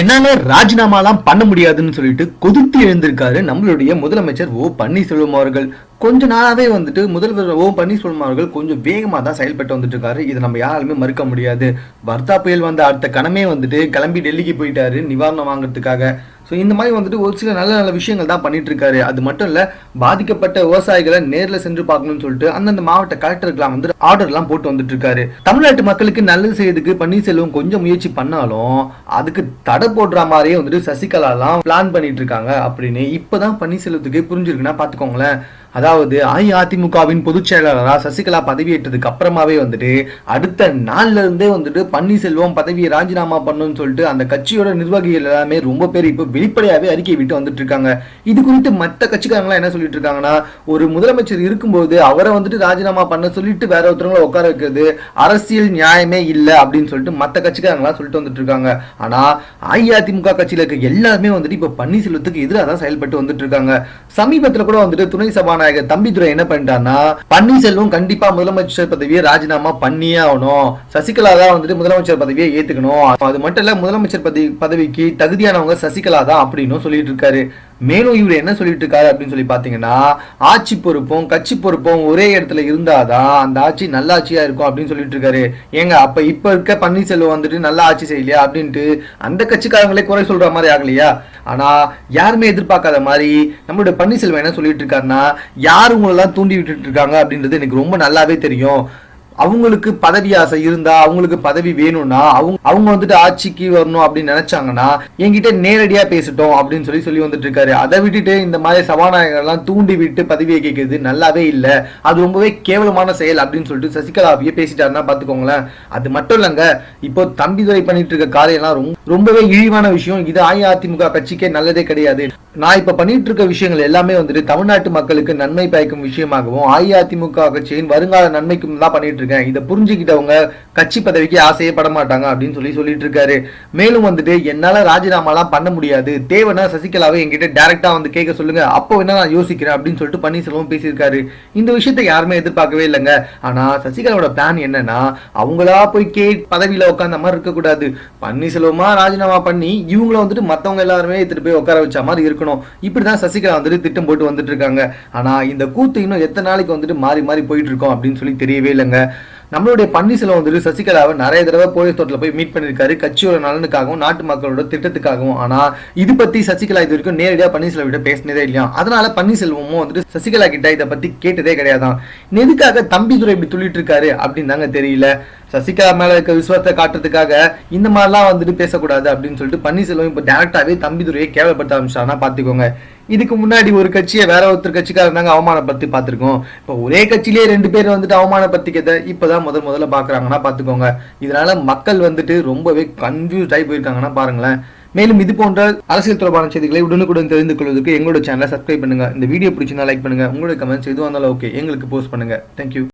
என்னங்க ராஜினாமாலாம் பண்ண முடியாதுன்னு சொல்லிட்டு கொதித்து எழுந்திருக்காரு நம்மளுடைய முதலமைச்சர் ஓ பன்னீர்செல்வம் அவர்கள். கொஞ்ச நாளாவே வந்துட்டு முதல்வர் ஓ பன்னீர்செல்வம் அவர்கள் கொஞ்சம் வேகமாக தான் செயல்பட்டு வந்துட்டு இருக்காரு இதை நம்ம யாராலுமே மறுக்க முடியாது. வர்த்தா புயல் வந்த அடுத்த கணமே வந்துட்டு கிளம்பி டெல்லிக்கு போயிட்டாரு. நிவாரணம் வாங்குறதுக்காக. ஸோ இந்த மாதிரி வந்துட்டு ஒரு சில நல்ல நல்ல விஷயங்கள் தான் பண்ணிட்டு இருக்காரு அது மட்டும் இல்லை பாதிக்கப்பட்ட விவசாயிகளை நேரில் சென்று பார்க்கணும்னு சொல்லிட்டு அந்தந்த மாவட்ட கலெக்டருக்கெல்லாம் வந்து ஆர்டர்லாம் போட்டு வந்துட்டு இருக்காரு தமிழ்நாட்டு மக்களுக்கு நல்லது செய்யறதுக்கு பன்னீர்செல்வம் கொஞ்சம் முயற்சி பண்ணாலும் அதுக்கு தடை போடுற மாதிரியே வந்துட்டு சசிகலாலாம் பிளான் பண்ணிட்டு இருக்காங்க அப்படின்னு. இப்போதான் பன்னீர்செல்வத்துக்கு புரிஞ்சிருக்குன்னா பார்த்துக்கோங்களேன் அதாவது அஇஅதிமுகவின் பொதுச் செயலாளராக சசிகலா பதவியேற்றதுக்கு அப்புறமாவே வந்துட்டு அடுத்த நாள்ல இருந்தே வந்துட்டு பன்னீர்செல்வம் பதவியை ராஜினாமா பண்ணணும்னு சொல்லிட்டு அந்த கட்சியோட நிர்வாகிகள் எல்லாமே ரொம்ப பேர் இப்போ வெளிப்படையாவே அறிக்கை விட்டு வந்துட்டு இருக்காங்க. இது குறித்து மற்ற கட்சிக்காரங்களாம் என்ன சொல்லிட்டு இருக்காங்கன்னா ஒரு முதலமைச்சர் இருக்கும்போது அவரை வந்துட்டு ராஜினாமா பண்ண சொல்லிட்டு வேற ஒருத்தவங்களை உட்கார வைக்கிறது அரசியல் நியாயமே இல்லை அப்படின்னு சொல்லிட்டு மற்ற கட்சிக்காரங்களாம் சொல்லிட்டு வந்துட்டு இருக்காங்க. ஆனா அஇஅதிமுக கட்சியில இருக்க எல்லாருமே வந்துட்டு இப்போ பன்னீர்செல்வத்துக்கு எதிராக தான் செயல்பட்டு வந்துட்டு இருக்காங்க. சமீபத்தில் கூட வந்துட்டு துணை சபாநாயகர் தம்பிதுரை என்ன பண்ணிட்டாருன்னா பன்னீர்செல்வம் கண்டிப்பா முதலமைச்சர் பதவியை ராஜினாமா பண்ணியே ஆகணும். சசிகலா தான் வந்துட்டு முதலமைச்சர் பதவியை ஏத்துக்கணும். அது மட்டும் இல்ல முதலமைச்சர் பதவி பதவிக்கு தகுதியானவங்க சசிகலா தான் அப்படின்னு சொல்லிட்டு இருக்காரு. மேலும் இவர் என்ன சொல்லிட்டு இருக்காரு அப்படின்னு சொல்லி பாத்தீங்கன்னா ஆட்சி பொறுப்பும் கட்சி பொறுப்பும் ஒரே இடத்துல இருந்தாதான் அந்த ஆட்சி நல்ல ஆட்சியா இருக்கும் அப்படின்னு சொல்லிட்டு இருக்காரு. ஏங்க அப்ப இப்ப இருக்க பன்னீர்செல்வம் வந்துட்டு நல்லா ஆட்சி செய்யலையா அப்படின்ட்டு அந்த கட்சிக்காரங்களே குறை சொல்ற மாதிரி ஆகலையா? ஆனா யாருமே எதிர்பார்க்காத மாதிரி நம்மளுடைய பன்னீர்செல்வம் என்ன சொல்லிட்டு இருக்காருன்னா யார் உங்களெல்லாம் தூண்டி விட்டுட்டு இருக்காங்க அப்படின்றது எனக்கு ரொம்ப நல்லாவே தெரியும். அவங்களுக்கு பதவி ஆசை இருந்தா அவங்களுக்கு பதவி வேணும்னா அவங்க அவங்க வந்துட்டு ஆட்சிக்கு வரணும் அப்படின்னு நினைச்சாங்கன்னா என்கிட்ட நேரடியா பேசிட்டோம் அப்படின்னு சொல்லி சொல்லி வந்துட்டு இருக்காரு. அதை விட்டுட்டு இந்த மாதிரி சபாநாயகர் எல்லாம் தூண்டி விட்டு பதவியை கேட்கறது நல்லாவே இல்ல. அது ரொம்பவே கேவலமான செயல் அப்படின்னு சொல்லிட்டு சசிகலாவையே பேசிட்டாருன்னா பாத்துக்கோங்களேன். அது மட்டும் இல்லங்க இப்போ தம்பிதுரை பண்ணிட்டு இருக்க காரியம்லாம் ரொம்ப ரொம்பவே இழிவான விஷயம். இது அஇஅதிமுக கட்சிக்கே நல்லதே கிடையாது. நான் இப்ப பண்ணிட்டு இருக்க விஷயங்கள் எல்லாமே வந்துட்டு தமிழ்நாட்டு மக்களுக்கு நன்மை பயக்கும் விஷயமாகவும் அஇஅதிமுக கட்சியின் வருங்கால நன்மைக்கும் தான் பண்ணிட்டு இருக்கேன் இதை புரிஞ்சுக்கிட்டவங்க கட்சி பதவிக்கு ஆசையே பட மாட்டாங்க அப்படின்னு சொல்லி சொல்லிட்டு இருக்காரு மேலும் வந்துட்டு என்னால ராஜினாமாலாம் பண்ண முடியாது. தேவைன்னா சசிகலாவை என்கிட்ட டேரக்டா வந்து கேட்க சொல்லுங்க. அப்போ என்ன நான் யோசிக்கிறேன் அப்படின்னு சொல்லிட்டு பன்னீர்செல்வம் பேசியிருக்காரு. இந்த விஷயத்த யாருமே எதிர்பார்க்கவே இல்லைங்க. ஆனா சசிகலாவோட பிளான் என்னன்னா அவங்களா போய் கே பதவியில உட்காந்த மாதிரி இருக்கக்கூடாது. பன்னீர்செல்வமா ராஜினாமா பண்ணி இவங்கள வந்துட்டு மத்தவங்க எல்லாருமே எடுத்துட்டு போய் உட்கார வச்ச மாதிரி இருக்கணும். இப்படிதான் சசிகலா வந்துட்டு திட்டம் போட்டு வந்துட்டு இருக்காங்க. ஆனா இந்த கூத்து இன்னும் எத்தனை நாளைக்கு வந்துட்டு மாறி மாறி போயிட்டு இருக்கோம் அப்படின்னு சொல்லி தெரியவே இல்லைங்க. நம்மளுடைய பன்னீர்செல்வம் வந்துட்டு சசிகலாவை நிறைய தடவை போலீஸ் தோட்டத்தில் போய் மீட் பண்ணியிருக்காரு. கட்சியோட நலனுக்காகவும் நாட்டு மக்களோட திட்டத்துக்காகவும். ஆனால் இது பற்றி சசிகலா இது வரைக்கும் நேரடியாக பன்னீர்செல்வம் கிட்ட பேசினதே இல்லையா? அதனால பன்னீர்செல்வமும் வந்துட்டு சசிகலா கிட்ட இதை பற்றி கேட்டதே கிடையாதான். எதுக்காக தம்பிதுரை இப்படி துள்ளிட்டு இருக்காரு அப்படின்னு தாங்க தெரியல. சசிகலா மேல இருக்க விசுவாசத்தை காட்டுறதுக்காக இந்த மாதிரிலாம் வந்துட்டு பேசக்கூடாது அப்படின்னு சொல்லிட்டு பன்னீர்செல்வம் இப்போ டேரக்டாவே தம்பிதுரையை கேவலப்படுத்த ஆரம்பிச்சாங்கன்னா பார்த்துக்கோங்க இதுக்கு முன்னாடி ஒரு கட்சியை வேற ஒருத்தர் கட்சிக்காரர் இருந்தாங்க அவமானப்படுத்தி பார்த்துருக்கோம். இப்போ ஒரே கட்சியிலேயே ரெண்டு பேர் வந்துட்டு இப்போ தான் முதல் முதல்ல பார்க்குறாங்கன்னா பார்த்துக்கோங்க. இதனால மக்கள் வந்துட்டு ரொம்பவே கன்ஃபியூஸ் ஆகி போயிருக்காங்கன்னா பாருங்களேன். மேலும் இது போன்ற அரசியல் தொடர்பான செய்திகளை உடனுக்குடன் தெரிந்து கொள்வதற்கு எங்களோட சேனலை சப்ஸ்கிரைப் பண்ணுங்க. இந்த வீடியோ பிடிச்சிருந்தா லைக் பண்ணுங்க. உங்களோட கமெண்ட்ஸ் எதுவாக இருந்தாலும் ஓகே எங்களுக்கு போஸ்ட் பண்ணுங்க. தேங்க்யூ